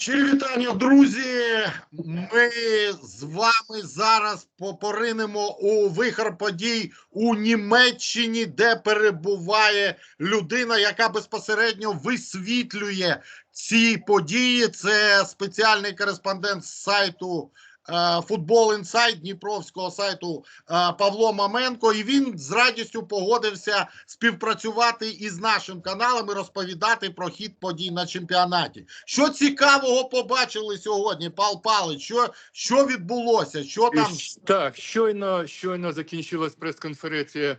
Щирі вітання, друзі. Ми з вами зараз попоринемо у вихор подій у Німеччині, де перебуває людина, яка безпосередньо висвітлює ці події. Це спеціальний кореспондент з сайту Футбол Інсайт Дніпровського сайту е, Павло Маменко. І він з радістю погодився співпрацювати із нашим каналом і розповідати про хід подій на чемпіонаті. Що цікавого побачили сьогодні, Пал Палич? Що, що відбулося? Що там? Так, щойно, щойно закінчилась прес-конференція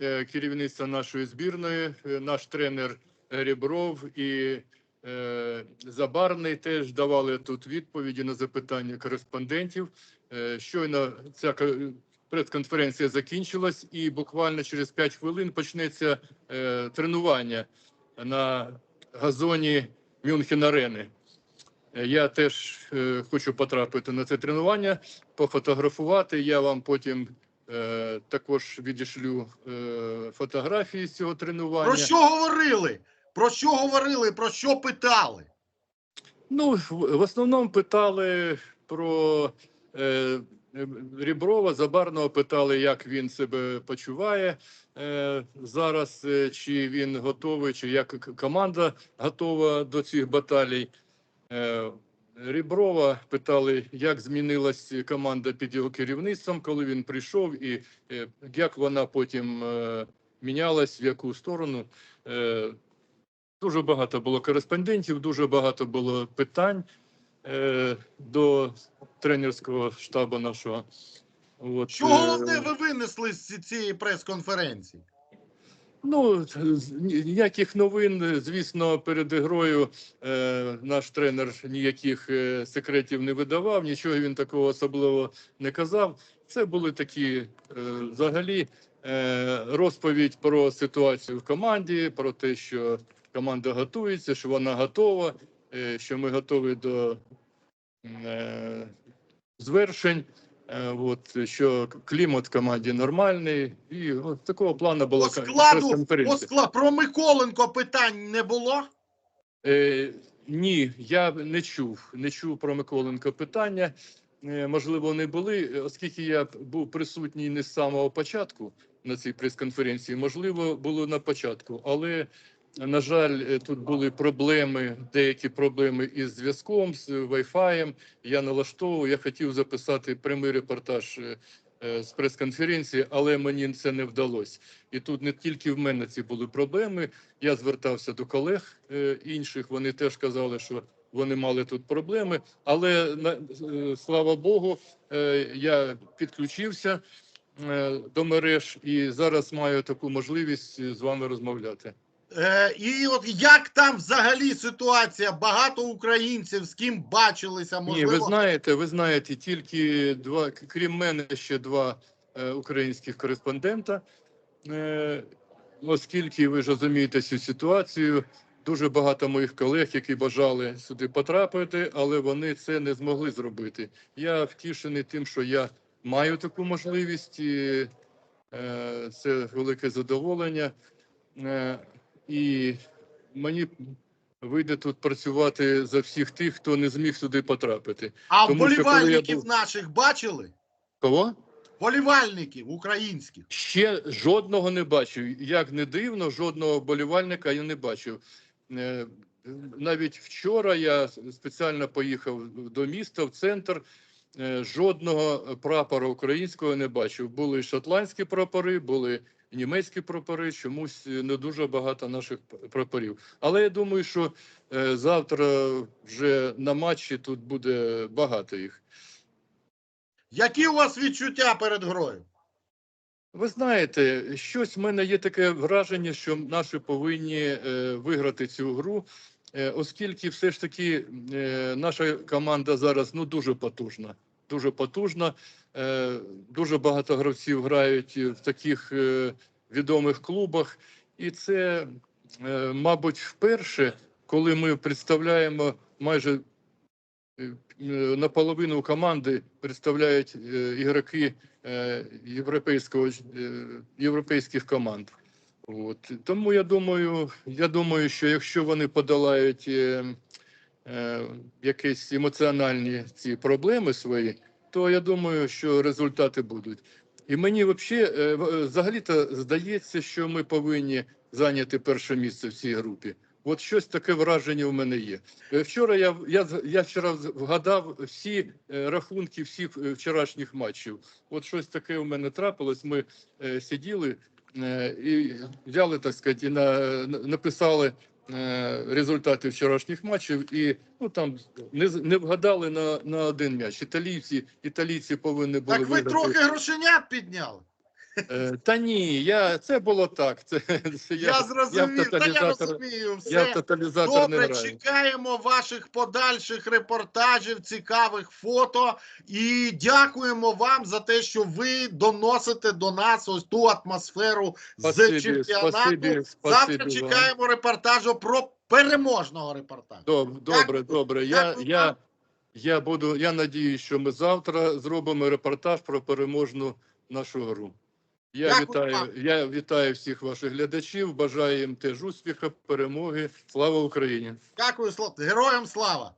е, керівництва нашої збірної. Е, Наш тренер Рібров і е, Забарний теж давали тут відповіді на запитання кореспондентів. Е, щойно ця ко- прес-конференція закінчилась, і буквально через 5 хвилин почнеться е, тренування на газоні Мюнхен Арени. Е, Я теж е, хочу потрапити на це тренування, пофотографувати. Я вам потім е, також відішлю е, фотографії з цього тренування. Про що говорили? Про що говорили? Про що питали? Ну, в основному питали про е, Ріброва, Забарного питали, як він себе почуває е, зараз, е, чи він готовий, чи як команда готова до цих баталій. Е, Ріброва питали, як змінилась команда під його керівництвом, коли він прийшов, і е, як вона потім е, мінялась, в яку сторону. Е, Дуже багато було кореспондентів, дуже багато було питань е, до тренерського штабу нашого. От, Що е, головне ви винесли з цієї прес-конференції? Ну, ніяких новин, звісно, перед ігрою е, наш тренер ніяких е, секретів не видавав, нічого він такого особливо не казав. Це були такі е, взагалі е, розповідь про ситуацію в команді, про те, що команда готується, що вона готова, е, що ми готові до е, звершень. Е, От що клімат в команді нормальний, і от такого плану була По складу, по складу про Миколенко питань не було? Е, ні, я не чув. Не чув про Миколенко питання. Е, можливо, не були, оскільки я був присутній не з самого початку на цій прес-конференції. Можливо, було на початку, але на жаль, е, тут були проблеми, деякі проблеми із зв'язком, з Wi-Fi. Я налаштовував, я хотів записати прямий репортаж е, е, з прес-конференції, але мені це не вдалося. І тут не тільки в мене ці були проблеми. Я звертався до колег інших. Вони теж казали, що вони мали тут проблеми. Але слава Богу, я підключився до мереж і зараз маю таку можливість з вами розмовляти. Е, і от як там взагалі ситуація? Багато українців з ким бачилися? Ні, ви знаєте, ви знаєте, тільки два, крім мене, ще два е, українських кореспондента. Е, оскільки ви ж розумієте цю ситуацію, дуже багато моїх колег, які бажали сюди потрапити, але вони це не змогли зробити. Я втішений тим, що я маю таку можливість, і е, це велике задоволення. Е, і мені вийде тут працювати за всіх тих, хто не зміг сюди потрапити. а тому що коли я вболівальників був- наших бачили? Кого? Вболівальників українських. Ще жодного не бачив. Як не дивно, жодного болівальника я не бачив. Е, Навіть вчора я спеціально поїхав до міста, в центр. Е, Жодного прапора українського не бачив. Були шотландські прапори, були німецькі прапори. Чомусь не дуже багато наших прапорів. Але я думаю, що е, завтра вже на матчі тут буде багато їх. Які у вас відчуття перед грою? Ви знаєте, щось в мене є таке враження, що наші повинні е, виграти цю гру, е, оскільки все ж таки е, наша команда зараз ну дуже потужна. Дуже потужна. Е, дуже багато гравців грають в таких е, відомих клубах, і це, е, мабуть, вперше, коли ми представляємо майже наполовину команди представляють ігроки європейського, європейських команд. От. Тому я думаю, я думаю, що якщо вони подолають е, е, якісь емоціональні ці проблеми свої, то я думаю, що результати будуть. І мені взагалі, е, в- взагалі-то здається, що ми повинні зайняти перше місце в цій групі. От щось таке враження в мене є. Е, Вчора я, я, я вчора вгадав всі е, рахунки всіх е, вчорашніх матчів. От щось таке у мене трапилось. Ми е, сиділи е, і взяли, так сказати, на, на- написали е, результати вчорашніх матчів, і ну там не, не вгадали на, на один м'яч. Італійці, італійці повинні були Так ви виграти. трохи грошенят підняли. Е, Та ні, я це було так. Це, Я, я, зрозумів, я та я розумію все. я в тоталізатор не Добре, граю. чекаємо ваших подальших репортажів, цікавих фото. І дякуємо вам за те, що ви доносите до нас ось ту атмосферу Спасибі, з чемпіонату. спасибі, Завтра спасибі вам. чекаємо репортажу про переможного репортажу. Доб- Добре, добре. Я, я, я буду. Я надію, що ми завтра зробимо репортаж про переможну нашу гру. Я вітаю, я вітаю всіх ваших глядачів. Бажаю їм теж успіху, перемоги. Слава Україні! Дякую, героям слава!